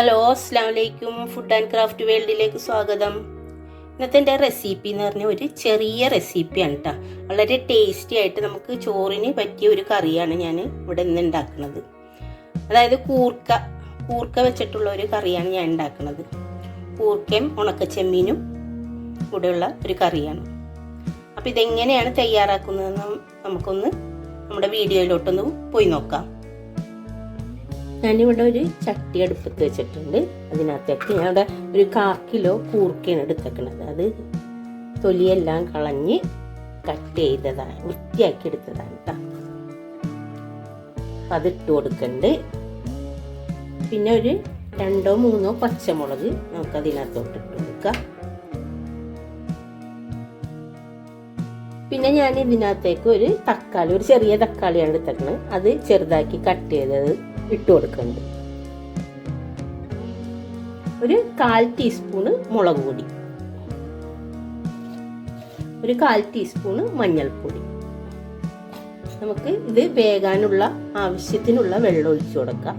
Hello അസ്സാം വലൈക്കും food and craft വേൾഡിലേക്ക് സ്വാഗതം. ഇന്നത്തെ എന്റെ റെസിപ്പി എന്ന് പറഞ്ഞാൽ ഒരു ചെറിയ റെസിപ്പിയാണ് കേട്ടോ വളരെ ടേസ്റ്റി ആയിട്ട് നമുക്ക് ചോറിന് പറ്റിയ ഒരു കറിയാണ് ഞാൻ ഇവിടെ ഇന്ന് ഉണ്ടാക്കുന്നത്. അതായത് കൂർക്ക. കൂർക്ക വെച്ചിട്ടുള്ള ഒരു കറിയാണ് ഞാൻ ഉണ്ടാക്കുന്നത്. കൂർക്കയും ഉണക്കച്ചെമ്മീനും കൂടെയുള്ള ഒരു കറിയാണ്. അപ്പോൾ ഇതെങ്ങനെയാണ് തയ്യാറാക്കുന്നതെന്ന് നമുക്കൊന്ന് നമ്മുടെ വീഡിയോയിലോട്ടൊന്ന് പോയി നോക്കാം. ഞാനിവിടെ ഒരു ചട്ടി അടുപ്പത്ത് വെച്ചിട്ടുണ്ട്. അതിനകത്തേക്ക് ഞാൻ ഇവിടെ ഒരു കാ കിലോ കൂർക്കയാണ് എടുത്തേക്കണത്. അത് തൊലിയെല്ലാം കളഞ്ഞ് കട്ട് ചെയ്തതാണ് വൃത്തിയാക്കി എടുത്തതാണ് കേട്ടോ അതിട്ട് കൊടുക്കണ്ട്. പിന്നെ ഒരു രണ്ടോ മൂന്നോ പച്ചമുളക് നമുക്ക് അതിനകത്തോട്ട് ഇട്ട് കൊടുക്കാം. പിന്നെ ഞാൻ ഇതിനകത്തേക്ക് ഒരു തക്കാളി ഒരു ചെറിയ തക്കാളിയാണ് എടുത്തേക്കണത്. അത് ചെറുതാക്കി കട്ട് ചെയ്തത്. ഇട്ട് കൊടുക്കുന്നത് ഒരു കാൽ ടീസ്പൂണ് മുളക് പൊടി. ഒരു കാൽ ടീസ്പൂണ് മഞ്ഞൾപ്പൊടി. നമുക്ക് ഇത് വേകാനുള്ള ആവശ്യത്തിനുള്ള വെള്ളം ഒഴിച്ചു കൊടുക്കാം.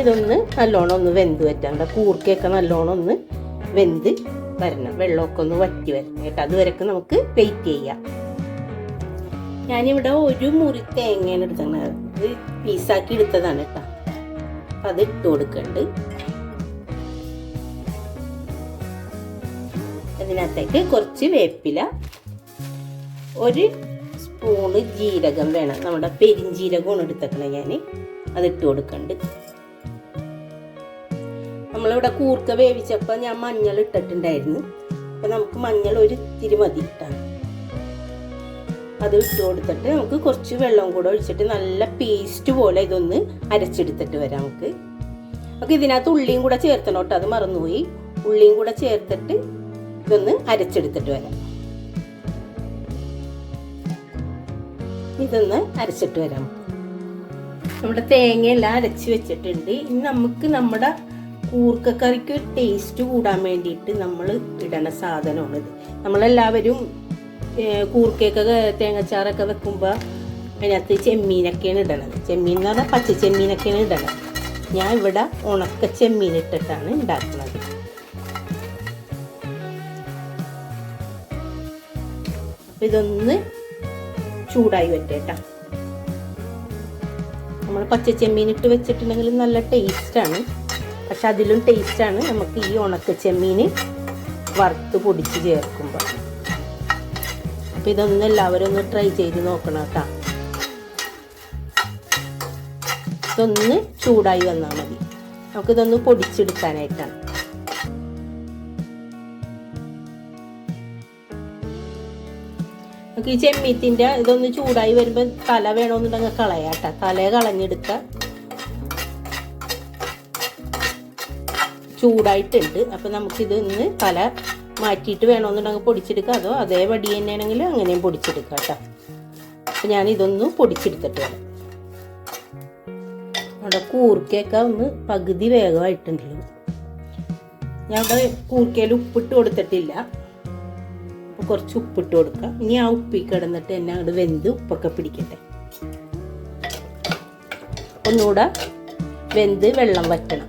ഇതൊന്ന് നല്ലോണം ഒന്ന് വെന്ത് വറ്റാണ്ട കൂർക്കയൊക്കെ നല്ലോണം ഒന്ന് വെന്ത് വരണം. വെള്ളമൊക്കെ ഒന്ന് വറ്റി വരണം കേട്ടോ. അതുവരെയൊക്കെ നമുക്ക് വെയിറ്റ് ചെയ്യാം. ഞാനിവിടെ ഒരു മുറി തേങ്ങയാണ് എടുത്തത് ഇത് പീസാക്കി എടുത്തതാണ് കേട്ടോ. അപ്പം അത് ഇട്ട് കൊടുക്കണ്ട്. അതിനകത്തേക്ക് കുറച്ച് വേപ്പില ഒരു സ്പൂണ് ജീരകം വേണം. നമ്മുടെ പെരിഞ്ജീരകമാണ് എടുത്തേക്കണേ ഞാൻ അത് ഇട്ട് കൊടുക്കണ്ട്. നമ്മളിവിടെ കൂർക്ക വേവിച്ചപ്പോൾ ഞാൻ മഞ്ഞൾ ഇട്ടിട്ടുണ്ടായിരുന്നു. അപ്പം നമുക്ക് മഞ്ഞൾ ഒരു ഇത്തിരി മതി ഇട്ടാണ് അത് ഇട്ട് കൊടുത്തിട്ട് നമുക്ക് കുറച്ച് വെള്ളം കൂടെ ഒഴിച്ചിട്ട് നല്ല പേസ്റ്റ് പോലെ ഇതൊന്ന് അരച്ചെടുത്തിട്ട് വരാം നമുക്ക്. നമുക്ക് ഇതിനകത്ത് ഉള്ളിയും കൂടെ ചേർത്തണം കേട്ടോ അത് മറന്നുപോയി. ഉള്ളിയും കൂടെ ചേർത്തിട്ട് ഇതൊന്ന് അരച്ചെടുത്തിട്ട് വരാം. ഇതൊന്ന് അരച്ചിട്ട് വരാം. നമ്മുടെ തേങ്ങയെല്ലാം അരച്ച് വെച്ചിട്ടുണ്ട്. ഇനി നമുക്ക് നമ്മുടെ കൂർക്കക്കറിക്ക് ടേസ്റ്റ് കൂടാൻ വേണ്ടിയിട്ട് നമ്മൾ ഇടണ സാധനമാണിത് നമ്മളെല്ലാവരും കൂർക്കയൊക്കെ തേങ്ങച്ചാറൊക്കെ വെക്കുമ്പോൾ അതിനകത്ത് ചെമ്മീനൊക്കെയാണ് ഇടണത്. ചെമ്മീൻ എന്ന് പറഞ്ഞാൽ പച്ച ചെമ്മീനൊക്കെയാണ് ഇടണത്. ഞാൻ ഇവിടെ ഉണക്ക ചെമ്മീൻ ഇട്ടിട്ടാണ് ഉണ്ടാക്കുന്നത് ഇതൊന്ന് ചൂടായി വറ്റേട്ടാ നമ്മൾ പച്ച ചെമ്മീൻ ഇട്ട് വെച്ചിട്ടുണ്ടെങ്കിൽ നല്ല ടേസ്റ്റാണ് പക്ഷെ അതിലും ടേസ്റ്റാണ് നമുക്ക് ഈ ഉണക്ക ചെമ്മീൻ വറുത്ത് പൊടിച്ച് ചേർക്കുമ്പോൾ അപ്പോൾ ഇതൊന്നും എല്ലാവരും ഒന്ന് ട്രൈ ചെയ്ത് നോക്കണം കേട്ടോ. ഇതൊന്ന് ചൂടായി വന്നാൽ മതി. നമുക്കിതൊന്ന് പൊടിച്ചെടുക്കാനായിട്ടാണ്. നമുക്ക് ഈ ചെമ്മീത്തിന്റെ ഇതൊന്ന് ചൂടായി വരുമ്പോൾ തല വേണമെന്നുണ്ടെങ്കിൽ കളയാട്ടോ തലയെ കളഞ്ഞെടുക്കുക. ചൂടായിട്ടുണ്ട്. അപ്പോൾ നമുക്കിത് ഇന്ന് തല മാറ്റിയിട്ട് വേണമെന്നുണ്ടെങ്കിൽ പൊടിച്ചെടുക്കുക അതോ അതേ വടി തന്നെയാണെങ്കിൽ അങ്ങനെയും പൊടിച്ചെടുക്കാം കേട്ടോ. അപ്പൊ ഞാൻ ഇതൊന്ന് പൊടിച്ചെടുത്തിട്ട് അവിടെ കൂർക്കയൊക്കെ ഒന്ന് പകുതി വേഗമായിട്ടുണ്ടല്ലോ. ഞാൻ അവിടെ കൂർക്കയിൽ ഉപ്പിട്ട് കൊടുത്തിട്ടില്ല. അപ്പോൾ കുറച്ച് ഉപ്പിട്ട് കൊടുക്കാം. ഇനി ആ ഉപ്പി കിടന്നിട്ട് എന്നെ അങ്ങോട്ട് വെന്ത് ഉപ്പൊക്കെ പിടിക്കട്ടെ. ഒന്നുകൂടെ വെന്ത് വെള്ളം വറ്റണം.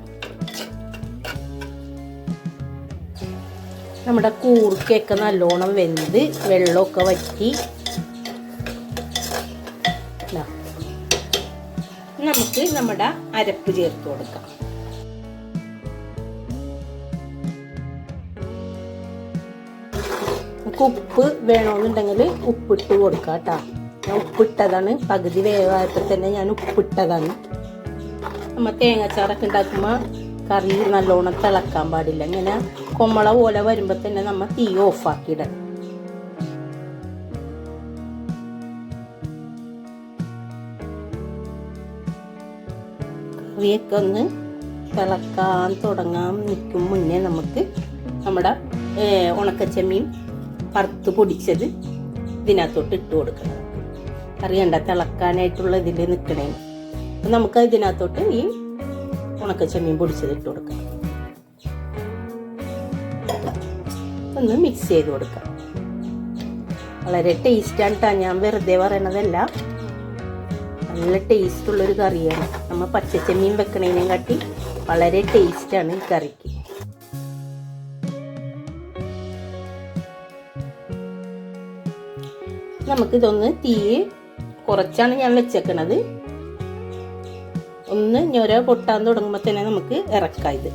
നമ്മുടെ കൂർക്കയൊക്കെ നല്ലോണം വെന്ത് വെള്ളമൊക്കെ വറ്റി. നമുക്ക് നമ്മുടെ അരപ്പ് ചേർത്ത് കൊടുക്കാം. നമുക്ക് ഉപ്പ് വേണമെന്നുണ്ടെങ്കിൽ ഉപ്പിട്ട് കൊടുക്കാം കേട്ടോ. ഞാൻ ഉപ്പിട്ടതാണ്. പകുതി വേവായപ്പോൾ തന്നെ ഞാൻ ഉപ്പിട്ടതാണ്. നമ്മൾ തേങ്ങാച്ചാറൊക്കെ ഉണ്ടാക്കുമ്പോൾ കറി നല്ലോണം തിളക്കാൻ പാടില്ല. ഇങ്ങനെ കൊമ്മള പോലെ വരുമ്പോൾ തന്നെ നമ്മൾ തീ ഓഫാക്കിയിടണം കറിയൊക്കെ ഒന്ന് തിളക്കാൻ തുടങ്ങാൻ നിൽക്കും മുന്നേ നമുക്ക് നമ്മുടെ ഉണക്കച്ചമ്മീൻ വറുത്ത് പൊടിച്ചത് ഇതിനകത്തോട്ട് ഇട്ട് കൊടുക്കണം. കറി കണ്ട തിളക്കാനായിട്ടുള്ള ഇതിൽ നിൽക്കണേ അപ്പം നമുക്ക് ഇതിനകത്തോട്ട് ഈ ഉണക്ക ചെമ്മീൻ പൊടിച്ചത് ഇട്ട് കൊടുക്കാം. ഒന്ന് മിക്സ് ചെയ്ത് കൊടുക്കാം. വളരെ ടേസ്റ്റാണ് കേട്ടോ ഞാൻ വെറുതെ പറയണതല്ല. നല്ല ടേസ്റ്റുള്ളൊരു കറിയാണ്. നമ്മൾ പച്ചച്ചെമ്മീൻ വെക്കണേനെ കാട്ടി വളരെ ടേസ്റ്റാണ് ഈ കറിക്ക്. നമുക്കിതൊന്ന് തീ കുറച്ചാണ് ഞാൻ വെച്ചേക്കണത്. ഒന്ന് ഞൊര പൊട്ടാൻ തുടങ്ങുമ്പോൾ തന്നെ നമുക്ക് ഇറക്കാം ഇത്.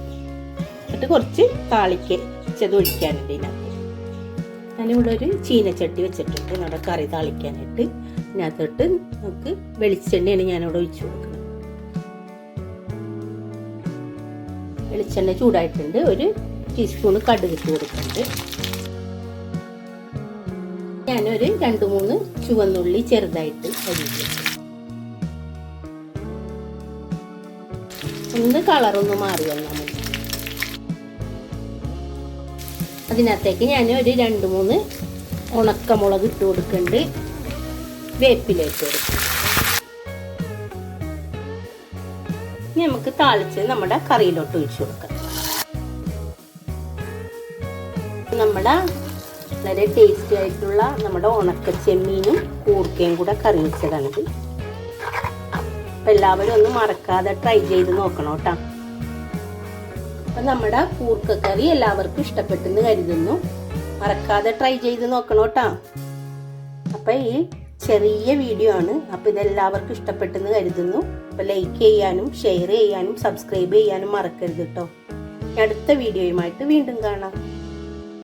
എന്നിട്ട് കുറച്ച് താളിക്ക് ചെത് ഒഴിക്കാനുണ്ട് ഇതിനകത്ത്. ഞാനിവിടെ ഒരു ചീനച്ചട്ടി വെച്ചിട്ടുണ്ട്. നമ്മുടെ കറി താളിക്കാനായിട്ട്. ഇതിനകത്തോട്ട് നമുക്ക് വെളിച്ചെണ്ണയാണ് ഞാനിവിടെ ഒഴിച്ചു കൊടുക്കുന്നത്. വെളിച്ചെണ്ണ ചൂടായിട്ടുണ്ട്. ഒരു ടീസ്പൂൺ കടുക് ഇട്ട് കൊടുക്കുന്നുണ്ട്. ഞാനൊരു രണ്ട് മൂന്ന് ചുവന്നുള്ളി ചെറുതായിട്ട് അരിഞ്ഞു ഒന്ന് കളറൊന്ന് മാറി വന്നാൽ മതി. അതിനകത്തേക്ക് ഞാൻ ഒരു രണ്ട് മൂന്ന് ഉണക്കമുളക് ഇട്ട് കൊടുക്കുന്നുണ്ട് വേപ്പില ഇട്ട് കൊടുക്കും. ഇനി നമുക്ക് താളിച്ച് നമ്മുടെ കറിയിലോട്ട് ഒഴിച്ചു കൊടുക്കാം. നമ്മുടെ വളരെ ടേസ്റ്റി ആയിട്ടുള്ള നമ്മുടെ ഉണക്ക ചെമ്മീനും കൂർക്കയും കൂടെ കറി വെച്ചതാണിത്. അപ്പം എല്ലാവരും ഒന്ന് മറക്കാതെ ട്രൈ ചെയ്ത് നോക്കണം കേട്ടോ. അപ്പം നമ്മുടെ കൂർക്കക്കറി എല്ലാവർക്കും ഇഷ്ടപ്പെട്ടെന്ന് കരുതുന്നു. മറക്കാതെ ട്രൈ ചെയ്ത് നോക്കണം കേട്ടോ. അപ്പം ഈ ചെറിയ വീഡിയോ ആണ്. അപ്പം ഇതെല്ലാവർക്കും ഇഷ്ടപ്പെട്ടെന്ന് കരുതുന്നു. അപ്പം ലൈക്ക് ചെയ്യാനും ഷെയർ ചെയ്യാനും സബ്സ്ക്രൈബ് ചെയ്യാനും മറക്കരുത് കേട്ടോ. അടുത്ത വീഡിയോയുമായിട്ട് വീണ്ടും കാണാം.